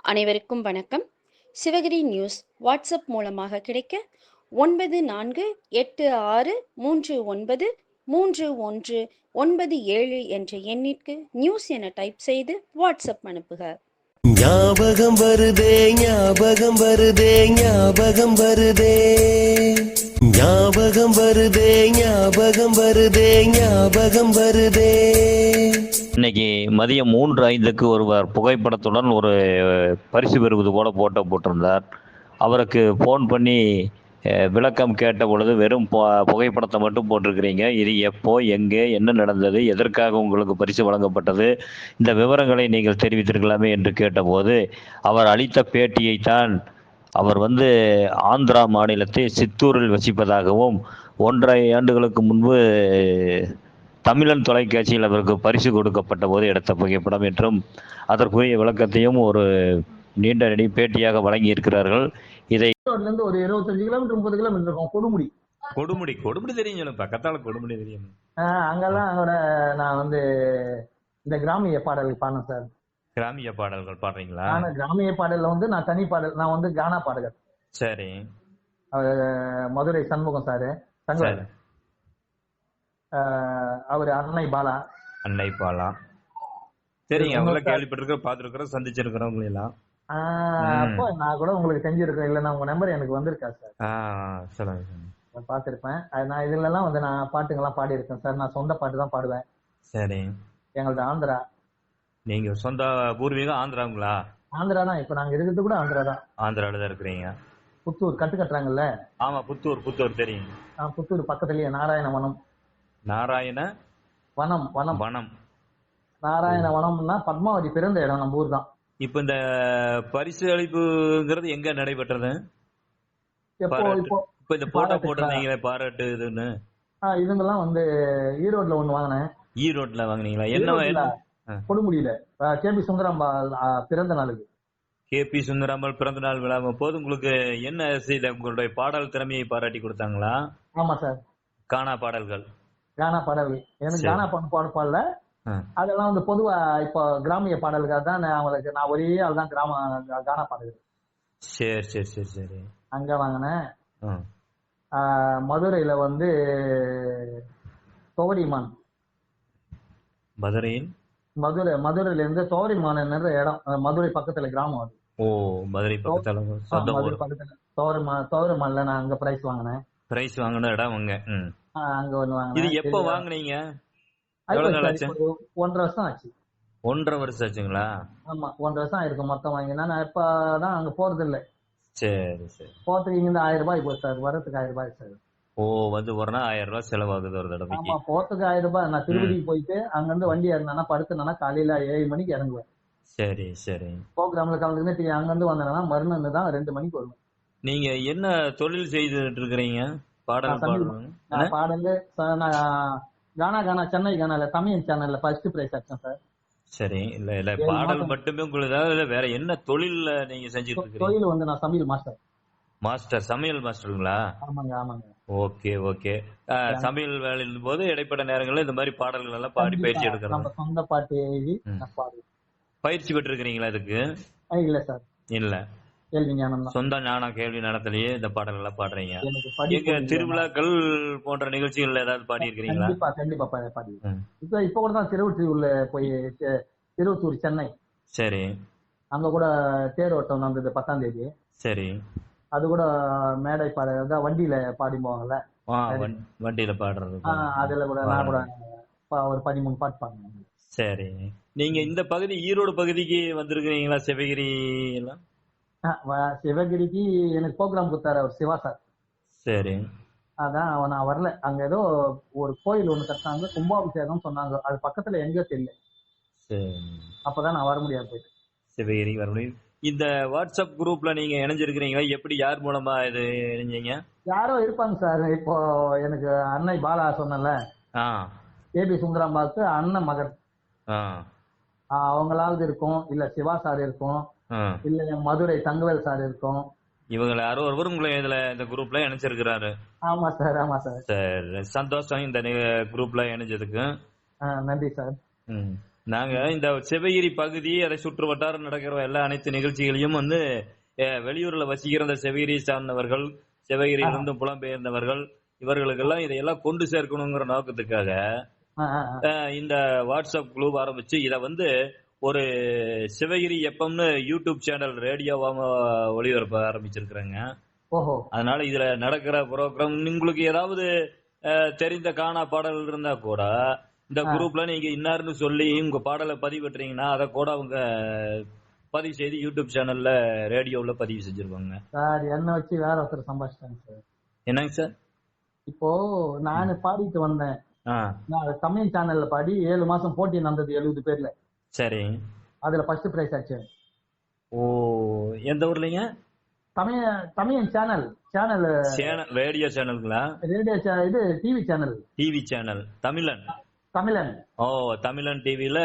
அனைவருக்கும் வணக்கம். Sivagiri news WhatsApp மூலமாக கிடைக்க ஒன்பது நான்கு எட்டு ஆறு மூன்று ஒன்பது மூன்று ஒன்று ஒன்பது ஏழு என்ற எண்ணிற்கு நியூஸ் என டைப் செய்து வாட்ஸ்அப் அனுப்புக. ஞாபகம் வருதே ஞாபகம் வருதே ஞாபகம் வருதே. ஞாபகம் வருதே ஞாபகம் வருதே ஞாபகம் வருதே. இன்னைக்கு மதியம் மூன்று ஐந்துக்கு ஒருவர் புகைப்படத்துடன் ஒரு பரிசு பெறுவது போல போட்டோ போட்டிருந்தார். அவருக்கு ஃபோன் பண்ணி விளக்கம் கேட்ட பொழுது வெறும் பு- புகைப்படத்தை மட்டும் போட்டிருக்கிறீங்க. இது எப்போ எங்கே என்ன நடந்தது எதற்காக உங்களுக்கு பரிசு வழங்கப்பட்டது இந்த விவரங்களை நீங்கள் தெரிவித்திருக்கலாமே என்று கேட்டபோது அவர் அளித்த பேட்டியைத்தான் அவர் வந்து ஆந்திரா மாநிலத்தை சித்தூரில் வசிப்பதாகவும் ஒன்றரை ஆண்டுகளுக்கு முன்பு தமிழன் தொலைக்காட்சியில் அவருக்கு பரிசு கொடுக்கப்பட்ட போது எடுத்த புகைப்படம் என்றும் அதற்குரிய விளக்கத்தையும் ஒரு நீண்ட நெடி பேட்டியாக வழங்கியிருக்கிறார்கள். இதை ஒரு இருபத்தஞ்சு கிலோமீட்டர் முப்பது கிலோமீட்டர் இருக்கும். கொடுமுடி. கொடுமுடி கொடுமுடி தெரியும் பக்கத்தால கொடுமுடி தெரியும். ஆஹ் அங்கெல்லாம் அங்கோட நான் வந்து இந்த கிராமிய பாடல் பாடினேன் சார். கிராமிய பாடல்கள் பாடுறீங்களா? ஆனா கிராமிய பாடல்ல வந்து நான் தனி பாடல் நான் வந்து கானா பாடகர். சரி. மதுரை சண்முகம் சாரு. சரி. அவர் அன்னை பாலா. அன்னை பாலா. சரிங்க அவங்கள கேள்விப்பட்டிருக்கிற பார்த்துருக்கிறோம் சந்திச்சிருக்கிறவங்க எல்லாம். அப்போ நான் கூட உங்களுக்கு செஞ்சிருக்கேன் இல்லைன்னா உங்க நம்பர் எனக்கு வந்திருக்கா சார்? சொல்லுங்க பார்த்திருப்பேன். நான் இதுல எல்லாம் வந்து நான் பாட்டுங்கெல்லாம் பாடியிருக்கேன் சார். நான் சொந்த பாட்டு தான் பாடுவேன். சரி. எங்களது ஆந்திரா. நீங்க சொந்த பூர்வீகம் ஆந்திராங்களா ஆந்திரா தான். இப்ப நாங்க இருக்கிறது கூட ஆந்திரா தான். ஆந்திரால தான் இருக்கிறீங்க. புத்தூர் கட்டு கட்டுறாங்கல்ல? ஆமா புத்தூர் புத்தூர் தெரியும். புத்தூர் பக்கத்துலயே நாராயண வனம் நாராயண வனம் வனம். வனம். நாராயண வனம்னா பத்மாவதி பிறந்த இடம் நம்ம ஊர் தான் இப்ப இந்த பரிசு அளிப்புங்கிறது எங்க நடைபெற்றது. இப்போ. இந்த போட்டோ போட்டிருந்தீங்களே பாராட்டு இதுன்னு? இதுங்கெல்லாம் வந்து ஈரோட்ல ஒண்ணு வாங்கினேன். ஈரோட்ல வாங்குனீங்களா? என்ன. கொடுமுடியில. கே பி சுந்தராம்பாள் பிறந்த நாளுக்கு. கே பி சுந்தராமல் பிறந்த நாள் விழா போது உங்களுக்கு என்ன உங்களுடைய பாடல் திறமையை பாராட்டி கொடுத்தாங்களா? ஆமா சார். கானா பாடல்கள். கானா பாடல்கள் எனக்கு. கானா பாட்டு பாட பாடல. அதெல்லாம் வந்து பொதுவா இப்போ கிராமிய பாடல்கள் தான் நான் அவங்களுக்கு நான் ஒரே ஆள் தான் கிராம கானா பாடல்கள் சரி சரி சரி சரி. அங்க வாங்கினேன். மதுரையில வந்து தோரிமான் மதுரையின்? மதுரை மதுரையில இருந்து தோரிமான் இடம். மதுரை பக்கத்துல கிராமம் அது. ஓ மதுரை பக்கத்துல மதுரை பக்கத்துல. தோரமா தோரமான்ல நான் அங்க பிரைஸ் வாங்கினேன். பிரைஸ் வாங்கின இடம் அங்க. அங்க ஒண்ணு இது வாங்கினேன் எப்ப சரி, வாங்குனீங்க? எவ்வளவு நாள் ஆச்சு? ஒன்றரை வருஷம் ஆச்சு. ஒன்றரை வருஷம் ஆச்சுங்களா? ஆமா ஒன்றரை வருஷம் ஆயிருக்கு மொத்தம் வாங்கினா நான் இப்பதான் அங்க போறது இல்ல சரி சரி. போறதுக்கு இங்க ஆயிரம் ரூபாய் போச்சு சார். வரதுக்கு ஆயிரம் ரூபாய் சார். ஓ வந்து ஒரு நாள் ஆயிரம் ரூபாய் செலவாகுது ஒரு தடவைக்கு. ஆமா போறதுக்கு ஆயிரம் ரூபாய். நான் திருப்பதிக்கு போயிட்டு அங்க இருந்து வண்டி இறங்கினா படுத்துனா காலையில ஏழு மணிக்கு இறங்குவேன். சரி சரி. ப்ரோக்ராம்ல கலந்துக்கிட்டு அங்க இருந்து வந்தேன்னா மறுநாள் தான் ரெண்டு மணிக்கு வருவேன். நீங்க என்ன தொழில் செய்துட்டு இருக்கிறீங்க? பாடல் தமிழ் பாடுறோம் நான் கானா கானா சென்னை கானால தமிழ் சேனல்ல ஃபர்ஸ்ட் பிரைஸ் ஆச்சேன் சார். சரி இல்ல இல்ல பாடல். மட்டுமே உங்களுக்கு ஏதாவது இல்ல வேற என்ன தொழில்ல நீங்க செஞ்சுட்டு தொழில் வந்து நான் தமிழ் மாஸ்டர் மாஸ்டர் சமையல் மாஸ்டருங்களா ஆமாங்க ஆமாங்க. Okay okay. சமையல் வேலையின் போது இடைப்பட்ட நேரங்கள்ல இந்த மாதிரி பாடல்கள் எல்லாம் பாடி பயிற்சி நம்ம சொந்த பாட்டு எழுதி பயிற்சி பெற்றிருக்கிறீங்களா இதுக்கு? இல்ல சார். இல்ல. கேள்வி ஞானம் சொந்த ஞான கேள்வி நடத்திலேயே இந்த பாடல் எல்லாம் பாடுறீங்க இல்ல. திருவிழாக்கள் போன்ற நிகழ்ச்சிகள்ல ஏதாவது பாடி இருக்கிறீங்களா கண்டிப்பா கண்டிப்பா பா- பாடுவேன் ம். இப்ப இப்ப கூட தான் திருவொற்றியூர்ல போய் திருவொற்றியூர் சென்னை. சரி. அங்க கூட தேர் ஓட்டம் நடந்தது பத்தாம் தேதி. சரி. அது கூட மேடை பாட வண்டியில பாடி போவாங்கல்ல. வண்டியில பாடுறது. அதுல கூட நான் கூட ஒரு பதிமூணு பாட்டு பாடினேன் சரி. நீங்க இந்த பகுதி ஈரோடு பகுதிக்கு வந்திருக்கிறீங்களா சிவகிரி எல்லாம்? சிவகிரிக்கு எனக்கு ப்ரோக்ராம் கொடுத்தாரு அவர் சிவா சார். சரி. அதான் அவன் நான் வரல. அங்க ஏதோ ஒரு கோயில் ஒண்ணு கட்டினாங்க கும்பாபிஷேகம் சொன்னாங்க. அது பக்கத்துல எங்க தெரியல. சரி. அப்பதான் நான் வர முடியாது போயிட்டு. சிவகிரிக்கு வர முடியும். இந்த வாட்ஸ்அப் குரூப்ல நீங்க இணைஞ்சிருக்கிறீங்களா? எப்படி யார் மூலமா இது இணைஞ்சீங்க? யாரோ இருப்பாங்க சார். இப்போ எனக்கு அன்னை பாலா சொன்னல ஆ. ஏபி சுந்தராம்பாவுக்கு அண்ணன் மகன். அவங்களாவது இருக்கும். இல்ல சிவா சார் இருக்கும். இல்ல மதுரை தங்கவேல் சார் இருக்கும். இவங்களை யாரோ ஒருவர் உங்களை இதுல இந்த குரூப்ல இணைச்சிருக்கிறாரு. ஆமா சார் ஆமா சார். சரி சந்தோஷம் இந்த குரூப்ல இணைஞ்சதுக்கு. நன்றி சார். நாங்க இந்த சிவகிரி பகுதி அதை சுற்று வட்டாரம் நடக்கிற எல்லா அனைத்து நிகழ்ச்சிகளையும் வந்து வெளியூர்ல வசிக்கிற அந்த சிவகிரி சார்ந்தவர்கள் சிவகிரியிலிருந்து புலம்பெயர்ந்தவர்கள் இவர்களுக்கெல்லாம் இதையெல்லாம் கொண்டு சேர்க்கணுங்கிற நோக்கத்துக்காக இந்த வாட்ஸ்அப் குரூப் ஆரம்பிச்சு இத வந்து ஒரு சிவகிரி எப்பம்னு யூடியூப் சேனல் ரேடியோவா ஒளிபரப்ப ஆரம்பிச்சிருக்கிறாங்க. ஓஹோ. அதனால இதுல நடக்கிற ப்ரோக்ராம் உங்களுக்கு ஏதாவது தெரிந்த காணா பாடல் இருந்தா கூட இந்த. குரூப்ல நீங்க இன்னார்னு சொல்லி உங்க பாடலை பதிவிட்டுறீங்கன்னா அதை கூட அவங்க பதிவு செய்து யூடியூப் சேனல்ல ரேடியோல பதிவு செஞ்சிருவாங்க. சார் என்ன வச்சு வேற ஒருத்தர் சம்பாதிச்சிட்டாங்க சார். என்னங்க சார்? இப்போ நான் பாடிட்டு வந்தேன். நான் தமிழ் சேனல்ல பாடி ஏழு மாசம் போட்டி நடந்தது எழுபது பேர்ல. சரி. அதுல ஃபர்ஸ்ட் பிரைஸ் ஆச்சு. ஓ எந்த ஊர்லங்க? Tamil Tamil channel channel channel radio சேனலுங்களா radio இது TV channel TV channel Tamilan. Tamilan. ஓ தமிழன் டிவில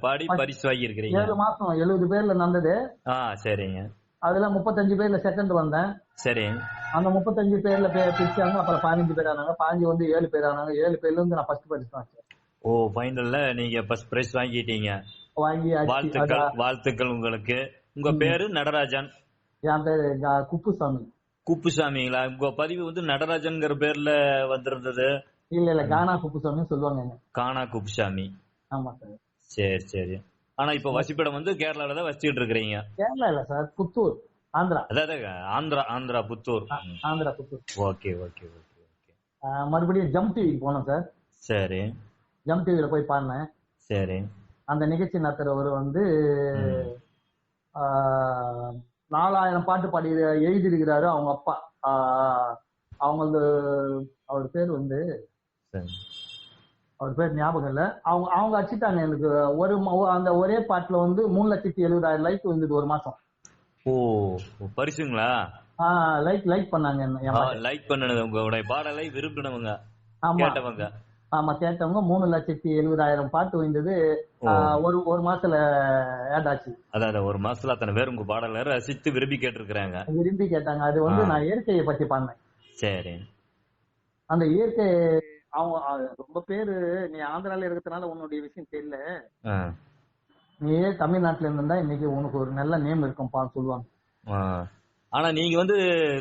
பாடி பரிசு வாங்கி இருக்கிறீங்க ஏழு மாசம் எழுபது பேர்ல நடந்தது. ஆ சரிங்க. அதுல முப்பத்தஞ்சு பேர்ல செகண்ட் வந்தேன். சரி. அந்த முப்பத்தஞ்சு பேர்ல பேர் பிரிச்சாங்க அப்புறம் பதினஞ்சு பேர் ஆனாங்க. பாஞ்சு வந்து ஏழு பேர் ஆனாங்க. ஏழு பேர்ல இருந்து நான் ஃபர்ஸ்ட் பிரைஸ் வச்சேன். ஓ ஃபைனல்ல நீங்க ஃபர்ஸ்ட் பிரைஸ் வாங்கிட்டீங்க. வாங்கி வாழ்த்துக்கள் வாழ்த்துக்கள் உங்களுக்கு. உங்க பேரு நடராஜன்? என் பேரு குப்புசாமி. குப்புசாமிங்களா? உங்க பதிவு வந்து நடராஜன்ங்கிற பேர்ல வந்திருந்தது. இல்ல இல்ல கானா குப்புசாமின்னு சொல்லுவாங்க கானா குப்புசாமி. ஆமா சார். சரி சரி. ஆனா இப்ப வசிப்பிடம் வந்து கேரளால தான் வசிச்சுட்டு இருக்கிறீங்க. கேரளா இல்ல சார். புத்தூர். ஆந்திரா. அதாவது Andhra Andhra Puttur. Andhra Puttur. Okay okay okay okay. மறுபடியும் ஜம் டிவிக்கு போனோம் சார். சரி. ஜம் டிவில போய் பாடினேன் சரி. அந்த நிகழ்ச்சி நடத்துறவர் வந்து நாலாயிரம் பாட்டு பாடி எழுதியிருக்கிறாரு அவங்க அப்பா. அவங்களது அவர் பேர் வந்து அவர் பேர் ஞாபகம் இல்ல. அவங்க அவங்க அடிச்சிட்டாங்க எனக்கு. ஒரு அந்த ஒரே பாட்டுல வந்து மூணு லட்சத்தி எழுபதாயிரம் லைக் வந்தது ஒரு மாசம். ஓ பரிசுங்களா? லைக் லைக் பண்ணாங்க. லைக் பண்ணது உங்களுடைய பாடலை விரும்பினவங்க கேட்டவங்க. ஆமா கேட்டவங்க மூணு லட்சத்தி எழுபதாயிரம் பாட்டு வந்தது. ஒரு ஒரு மாசத்துல ஆட் ஆச்சு. அதாவது ஒரு மாசத்துல அத்தனை பேர் உங்க பாடலை ரசித்து விரும்பி கேட்டிருக்கிறாங்க. விரும்பி கேட்டாங்க. அது வந்து. நான் இயற்கையை பத்தி பாடினேன். சரி. அந்த இயற்கை அவங்க ரொம்ப பேரு நீ ஆந்திரால இருக்கிறதுனால உன்னுடைய விஷயம் தெரியல. நீயே தமிழ்நாட்டுல இருந்தா இன்னைக்கு உனக்கு ஒரு நல்ல நேம் இருக்கும்பா சொல்லுவாங்க. ஆனா நீங்க வந்து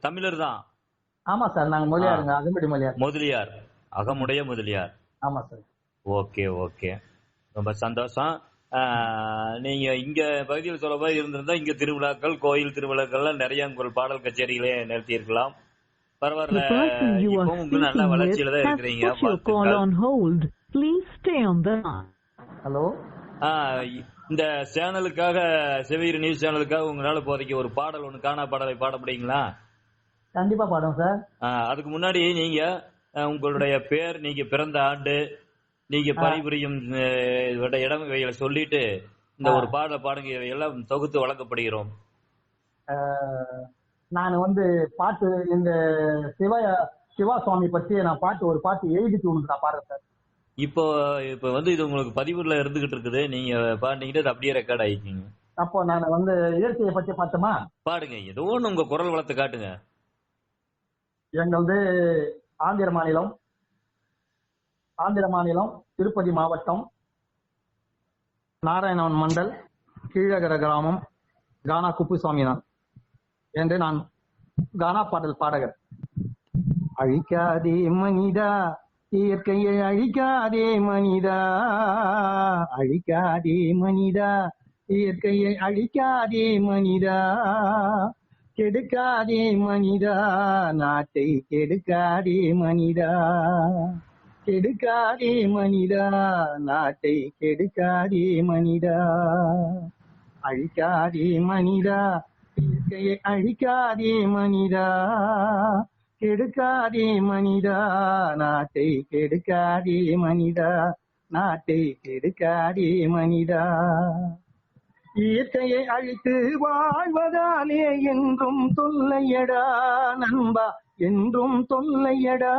தமிழர் தான். ஆமா சார். நாங்க மொழியாருங்க. அகம்படி மொழியார். முதலியார் அகமுடைய முதலியார். ஆமா சார். Okay okay. ரொம்ப சந்தோஷம். ஆ, நீங்க இங்க பகுதியில் சொல்ல இருந்திருந்தா இங்க திருவிழாக்கள் கோயில் திருவிழாக்கள்லாம் நிறைய உங்கள் பாடல் கச்சேரிகளே நிறுத்தி இருக்கலாம் பரவாயில்ல. The person you இப்போ are உங்களுக்கு நல்ல வளர்ச்சியில தான் இருக்கிறீங்க. ஹலோ இந்த சேனலுக்காக சிவகிரி நியூஸ் சேனலுக்காக உங்களால இப்போதைக்கு ஒரு பாடல் ஒன்று காணா பாடலை பாட முடியுங்களா? கண்டிப்பா பாடும் சார். அதுக்கு முன்னாடி நீங்க உங்களுடைய பேர் நீங்க பிறந்த ஆண்டு நீங்க பணிபுரியும் இடம் இவைகளை சொல்லிட்டு இந்த ஒரு பாடலை பாடுங்க. இவையெல்லாம் தொகுத்து வழங்கப்படுகிறோம். நான் வந்து பாட்டு இந்த சிவ சிவா சுவாமி பத்தி நான் பாட்டு ஒரு பாட்டு எழுதிட்டு உனக்கு நான் பாடுறேன் சார். இப்போ இப்போ வந்து இது உங்களுக்கு பதிவுல இருந்துகிட்டு இருக்குது. நீங்க பாடினீங்கன்னா அது அப்படியே ரெக்கார்ட் ஆயிக்கிங்க அப்போ நான் வந்து இயற்கையை பத்தி பார்த்தோமா பாடுங்க. ஏதோ ஒன்று உங்க குரல் வளத்தை காட்டுங்க. எங்களது ஆந்திர மாநிலம் ஆந்திர மாநிலம் திருப்பதி மாவட்டம் நாராயணவன் மண்டல் கீழகர கிராமம் கானா குப்புசாமிதான் என்று நான் கானா பாடல் பாடகர். அழிக்காதே மனிதா இயற்கையை அழிக்காதே மனிதா அழிக்காதே மனிதா இயற்கையை அழிக்காதே மனிதா. கெடுக்காதே மனிதா நாட்டை கெடுக்காதே மனிதா. கெடுக்காதே மனிதா நாட்டை கெடுக்காதே மனிதா. அழிக்காதே மனிதா இயற்கையை அழிக்காதே மனிதா. கெடுக்காதே மனிதா நாட்டை கெடுக்காதே மனிதா. நாட்டை கெடுக்காதே மனிதா. இயற்கையை அழித்து வாழ்வதாலே என்றும் தொல்லையடா நண்பா என்றும் தொல்லையடா.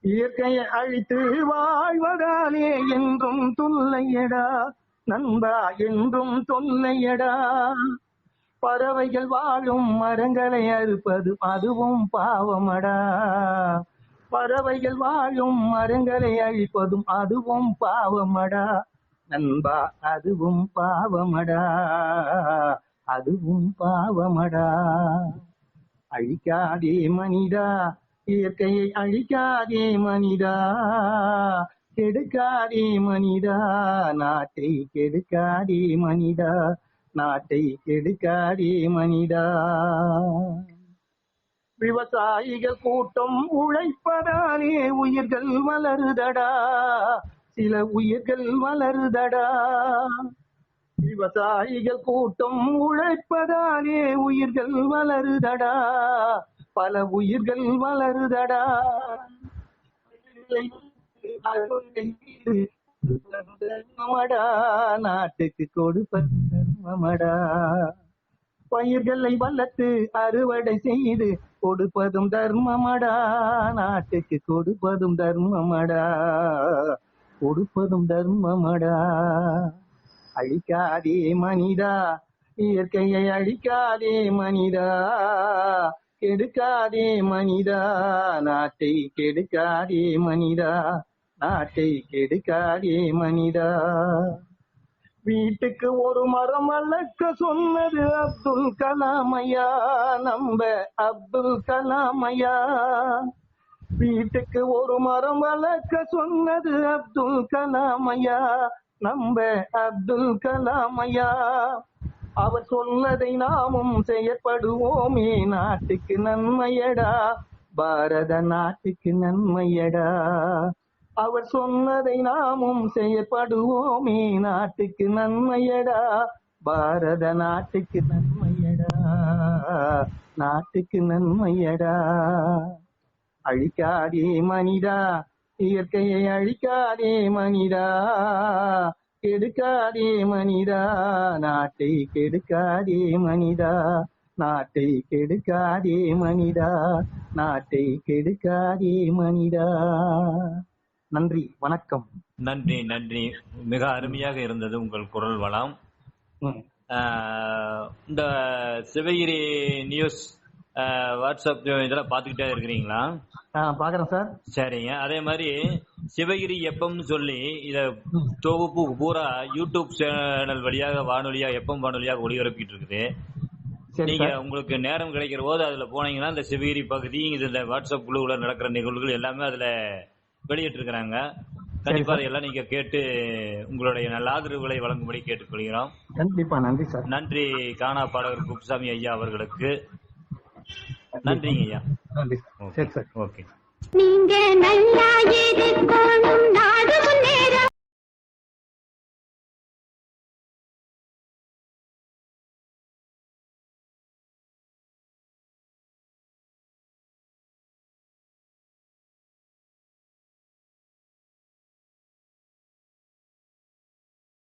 இயற்கையை அழித்து வாழ்வதாலே என்றும் தொல்லையடா நண்பா என்றும் தொல்லையடா. பறவைகள் வாழும் மரங்களை அறுப்பது அதுவும் பாவமடா. பறவைகள் வாழும் மரங்களை அழிப்பதும் அதுவும் பாவமடா. நண்பா அதுவும் பாவமடா. அதுவும் பாவமடா. அழிக்காதே மனிதா இயற்கையை அழிக்காதே மனிதா. கெடுக்காதே மனிதா நாட்டை கெடுக்காதே மனிதா. நாட்டை கெடுக்காதே மனிதா. விவசாயிகள் கூட்டம் உழைப்பதாலே உயிர்கள் வளருதடா சில உயிர்கள் வளருதடா விவசாயிகள் கூட்டம் உழைப்பதாலே உயிர்கள் வளருதடா பல உயிர்கள் வளருதடா தர்மமடா. நாட்டுக்கு கொடுப்பது தர்மமடா. பயிர்களை வளர்த்து அறுவடை செய்து கொடுப்பதும் தர்மமடா. நாட்டுக்கு கொடுப்பதும் தர்மமடா. கொடுப்பதும் தர்மமடா. அழிக்காதே மனிதா இயற்கையை அழிக்காதே மனிதா. கெடுக்காதே மனிதா நாட்டை கெடுக்காதே மனிதா. நாட்டை கெடுக்காதே மனிதா. வீட்டுக்கு ஒரு மரம் வளர்க்க சொன்னது அப்துல் கலாமையா. நம்ப அப்துல் கலாமையா. வீட்டுக்கு ஒரு மரம் வளர்க்க சொன்னது அப்துல் கலாமையா நம்ப அப்துல் கலாமையா அவர் சொன்னதை நாமும் செயற்படுவோமே. நாட்டுக்கு நன்மையடா. பாரத நாட்டுக்கு நன்மையடா. அவர் சொன்னதை நாமும் செயற்படுவோமே. நாட்டுக்கு நன்மையடா. பாரத நாட்டுக்கு நன்மையடா. நாட்டுக்கு நன்மையடா. அழிக்காதே மனிதா இயற்கையை அழிக்காதே மனிதா கெடுக்காதே மனிதா நாட்டை கெடுக்காதே மனிதா நாட்டை கெடுக்காதே மனிதா நாட்டை கெடுக்காதே மனிதா. நன்றி வணக்கம். நன்றி நன்றி. மிக அருமையாக இருந்தது உங்கள் குரல் வளம். இந்த சிவகிரி நியூஸ் வாட்ஸ்அப் இதெல்லாம் பார்த்துக்கிட்டே இருக்கிறீங்களா? பாக்குறேன் சார். சரிங்க. அதே மாதிரி சிவகிரி எப்பம்னு சொல்லி இத தொகுப்பு பூரா யூடியூப் சேனல் வழியாக வானொலியா எப்பம் வானொலியாக ஒளிபரப்பிட்டு இருக்குது நீங்க உங்களுக்கு நேரம் கிடைக்கிற போது அதுல போனீங்கன்னா இந்த சிவகிரி பகுதி இதுல வாட்ஸ்அப் குழுவுல நடக்கிற நிகழ்வுகள் எல்லாமே அதுல வெளியிட்டு இருக்கிறாங்க கண்டிப்பா அதையெல்லாம் நீங்க கேட்டு உங்களுடைய நல்ல ஆதரவுகளை வழங்கும்படி கேட்டுக்கொள்கிறோம். கண்டிப்பா நன்றி சார். நன்றி காணா பாடகர் குப்சாமி ஐயா அவர்களுக்கு. நன்றிங்க ஐயா நன்றி. சரி சார். ஓகே. நீங்க நல்லா இருக்கணும் நாடு